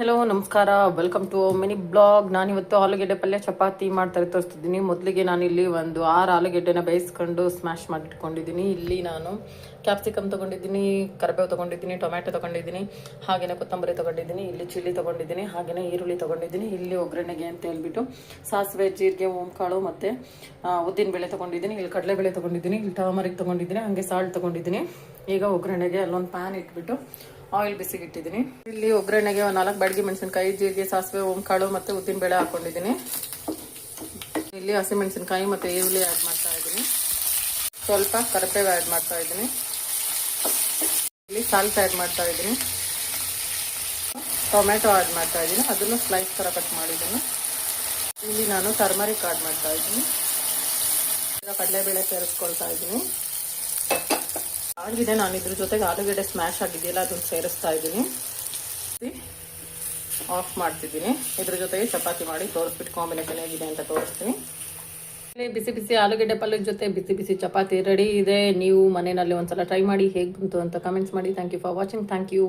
Hello ನಮಸ್ಕಾರ. Welcome to mini blog ನಾನಿವತ್ತು ಆಲೂಗೆಡ್ಡೆ ಪಲ್ಯ ಚಪಾತಿ ಮಾಡ್ತಾರೆ ತೋರಿಸ್ತಿದ್ದೀನಿ. ಮೊದಲಿಗೆ ನಾನಿಲ್ಲಿ ಒಂದು ಆರು ಆಲೂಗೆಡ್ಡೆನ ಬೇಯಿಸ್ಕೊಂಡು ಸ್ಮ್ಯಾಶ್ ಮಾಡಿಟ್ಕೊಂಡಿದ್ದೀನಿ. ಇಲ್ಲಿ ನಾನು ಕ್ಯಾಪ್ಸಿಕಮ್ ತೊಗೊಂಡಿದ್ದೀನಿ, ಕರಿಬೇವು ತೊಗೊಂಡಿದ್ದೀನಿ, ಟೊಮ್ಯಾಟೊ ತೊಗೊಂಡಿದ್ದೀನಿ ಹಾಗೆಯೇ ಕೊತ್ತಂಬರಿ ತೊಗೊಂಡಿದ್ದೀನಿ, ಇಲ್ಲಿ ಚಿಲ್ಲಿ ತೊಗೊಂಡಿದ್ದೀನಿ ಹಾಗೆಯೇ ಈರುಳ್ಳಿ ತೊಗೊಂಡಿದ್ದೀನಿ, ಇಲ್ಲಿ ಒಗ್ಗರಣೆಗೆ ಅಂತ ಹೇಳ್ಬಿಟ್ಟು ಸಾಸಿವೆ, ಜೀರಿಗೆ, ಓಂಕಾಳು ಮತ್ತು ಉದ್ದಿನಬೇಳೆ ತೊಗೊಂಡಿದ್ದೀನಿ, ಇಲ್ಲಿ ಕಡಲೆಬೇಳೆ ತೊಗೊಂಡಿದ್ದೀನಿ, ಇಲ್ಲಿ ಟಮರಿಗೆ ತೊಗೊಂಡಿದ್ದೀನಿ, ಹಾಗೆ ಸಾಲ್ಟ್ ತೊಗೊಂಡಿದ್ದೀನಿ. ಈಗ ಒಗ್ಗರಣೆಗೆ ಅಲ್ಲೊಂದು ಪ್ಯಾನ್ ಇಟ್ಬಿಟ್ಟು ಆಯಿಲ್ ಬಿಸಿಗೆ ಇಟ್ಟಿದ್ದೀನಿ ಇಲ್ಲಿ ಒಗ್ಗರಣೆಗೆ ಒಂದು ನಾಲ್ಕು ಬಾಡಿಗೆ ಮೆಣಸಿನಕಾಯಿ, ಜೀರಿಗೆ, ಸಾಸಿವೆ, ಓಂಕಾಳು ಮತ್ತು ಉದ್ದಿನಬೇಳೆ ಹಾಕೊಂಡಿದ್ದೀನಿ. ಇಲ್ಲಿ ಹಸಿಮೆಣಸಿನಕಾಯಿ ಮತ್ತು ಈರುಳ್ಳಿ ಆ್ಯಡ್ ಮಾಡ್ತಾ ಇದ್ದೀನಿ. ಸ್ವಲ್ಪ ಕರಿಬೇವು ಆ್ಯಡ್ ಮಾಡ್ತಾ ಇದ್ದೀನಿ. ಇಲ್ಲಿ ಸಾಲ್ಟ್ ಆ್ಯಡ್ ಮಾಡ್ತಾ ಇದ್ದೀನಿ. ಟೊಮೆಟೊ ಆ್ಯಡ್ ಮಾಡ್ತಾ ಇದ್ದೀನಿ. ಅದನ್ನು ಸ್ಲೈಸ್ ಥರ ಕಟ್ ಮಾಡಿದ್ದೀನಿ. ಇಲ್ಲಿ ನಾನು ಟರ್ಮರಿಕ್ ಆ್ಯಡ್ ಮಾಡ್ತಾ ಇದ್ದೀನಿ. ಈಗ ಕಡಲೆಬೇಳೆ ಸೇರಿಸ್ಕೊಳ್ತಾ ಇದ್ದೀನಿ. ಆಗಿದೆ ನಾನು ಇದ್ರ ಜೊತೆಗೆ ಆಲೂಗಡ್ಡೆ ಸ್ಮ್ಯಾಶ್ ಆಗಿದೆಯಲ್ಲ, ಅದನ್ನು ಸೇರಿಸ್ತಾ ಇದ್ದೀನಿ. ಆಫ್ ಮಾಡ್ತಿದ್ದೀನಿ. ಇದ್ರ ಜೊತೆಗೆ ಚಪಾತಿ ಮಾಡಿ ತೋರಿಸ್ಬಿಟ್ಟು ಕಾಂಬಿನೇಷನ್ ಹೇಗಿದೆ ಅಂತ ತೋರಿಸ್ತೀನಿ. ಬಿಸಿ ಬಿಸಿ ಆಲೂಗಡ್ಡೆ ಪಲ್ಯದ ಜೊತೆ ಬಿಸಿ ಬಿಸಿ ಚಪಾತಿ ರೆಡಿ ಇದೆ. ನೀವು ಮನೆಯಲ್ಲಿ ಒಂದ್ಸಲ ಟ್ರೈ ಮಾಡಿ ಹೇಗೆ ಬಂತು ಅಂತ ಕಮೆಂಟ್ಸ್ ಮಾಡಿ. Thank you for watching thank you